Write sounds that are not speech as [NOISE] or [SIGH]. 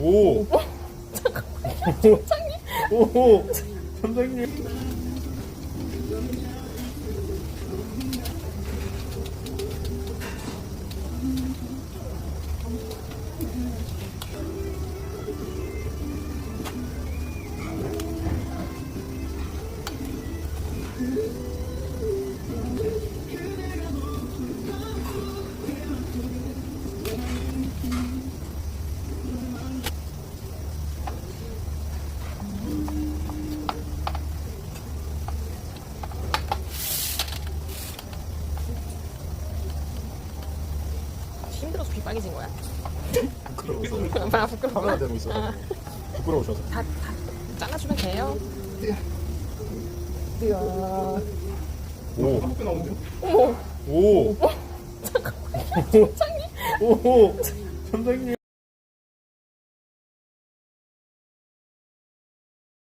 오. 점장님. 오. 점장님. 힘들어서 귀 빨개진 거야? 부끄러워서. 아 부끄러워. 카메라 대고 있어. 부끄러우셔서. 다, 다 잘라주면 돼요. 오. 어머. 오. 점장님. 오. [LAUGHS] 점장님.